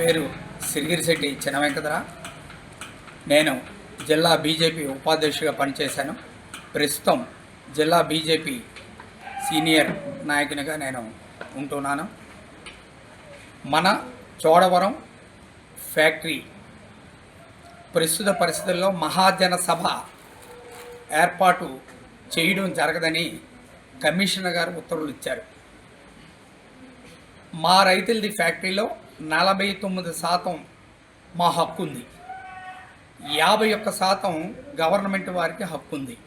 పేరు సిరిగిరిశెట్టి చిన్న వెంకటరా. నేను జిల్లా బీజేపీ ఉపాధ్యక్షుడిగా పనిచేశాను. ప్రస్తుతం జిల్లా బీజేపీ సీనియర్ నాయకునిగా నేను ఉంటున్నాను. మన చోడవరం ఫ్యాక్టరీ ప్రస్తుత పరిస్థితుల్లో మహాజన సభ ఏర్పాటు చేయడం జరగదని కమిషనర్ గారు ఉత్తర్వులు ఇచ్చారు. మా రైతులది ఫ్యాక్టరీలో నలభై తొమ్మిది శాతం మా హక్కు ఉంది యాభై ఒక్క శాతం గవర్నమెంట్ వారికి హక్కు ఉంది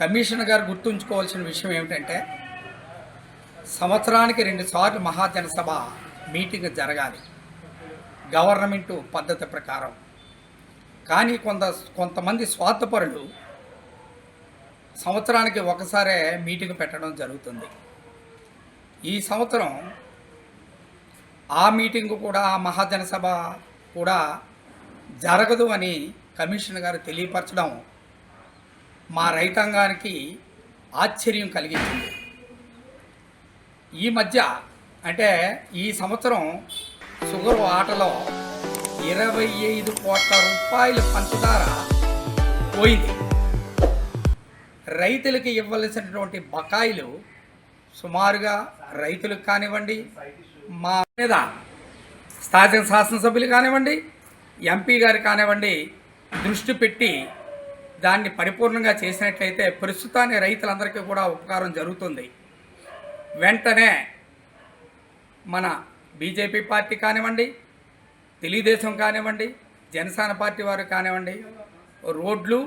కమిషనర్ గారు గుర్తుంచుకోవాల్సిన విషయం ఏమిటంటే సంవత్సరానికి రెండుసార్లు మహాజనసభ మీటింగ్ జరగాలి. గవర్నమెంట్ పద్ధతి ప్రకారం. కానీ కొంత కొంతమంది స్వార్థపరులు సంవత్సరానికి ఒకసారే మీటింగ్ పెట్టడం జరుగుతుంది. ఈ సంవత్సరం ఆ మీటింగ్ కూడా ఆ మహాజనసభ కూడా జరగదు అని కమిషనర్ గారు తెలియపరచడం మా రైతాంగానికి ఆశ్చర్యం కలిగించింది. ఈ మధ్య అంటే ఈ సంవత్సరం షుగర్ ఆటలో ఇరవై ఐదు కోట్ల రూపాయల పంచదార పోయింది. రైతులకి ఇవ్వవలసినటువంటి బకాయిలు సుమారుగా రైతులకు కానివ్వండి మా మీద స్థానిక శాసనసభ్యులు కానివ్వండి ఎంపీ గారు కానివ్వండి దృష్టి పెట్టి దాన్ని పరిపూర్ణంగా చేసినట్లయితే ప్రస్తుతాన్ని రైతులందరికీ కూడా ఉపకారం జరుగుతుంది. వెంటనే మన బీజేపీ పార్టీ కానివ్వండి తెలుగుదేశం కానివ్వండి జనసేన పార్టీ వారు కానివ్వండి రోడ్లు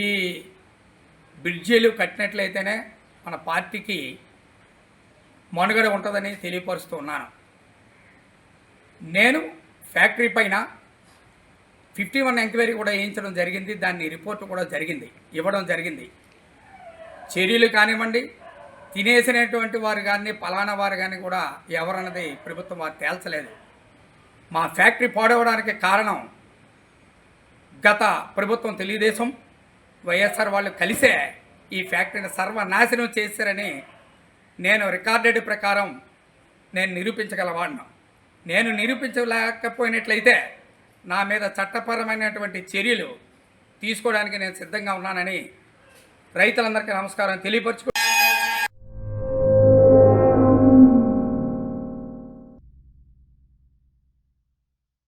ఈ బ్రిడ్జీలు కట్టినట్లయితేనే మన పార్టీకి మనుగడ ఉంటుందని తెలియపరుస్తున్నాను నేను ఫ్యాక్టరీ పైన ఫిఫ్టీ వన్ ఎంక్వైరీ కూడా వేయించడం జరిగింది. దాన్ని రిపోర్ట్ కూడా జరిగింది. ఇవ్వడం జరిగింది. చర్యలు కానివ్వండి తినేసినటువంటి వారు కానీ పలానా వారు కానీ కూడా ఎవరన్నది ప్రభుత్వం వారు తేల్చలేదు. మా ఫ్యాక్టరీ పాడవడానికి కారణం గత ప్రభుత్వం తెలుగుదేశం. వైఎస్ఆర్ వాళ్ళు కలిసే ఈ ఫ్యాక్టరీని సర్వనాశనం చేశారని నేను రికార్డెడ్ ప్రకారం నేను నిరూపించగలవాడిను. నేను నిరూపించలేకపోయినట్లయితే నా మీద చట్టపరమైనటువంటి చర్యలు తీసుకోవడానికి నేను సిద్ధంగా ఉన్నానని రైతులందరికీ నమస్కారం. తెలియపరచుకో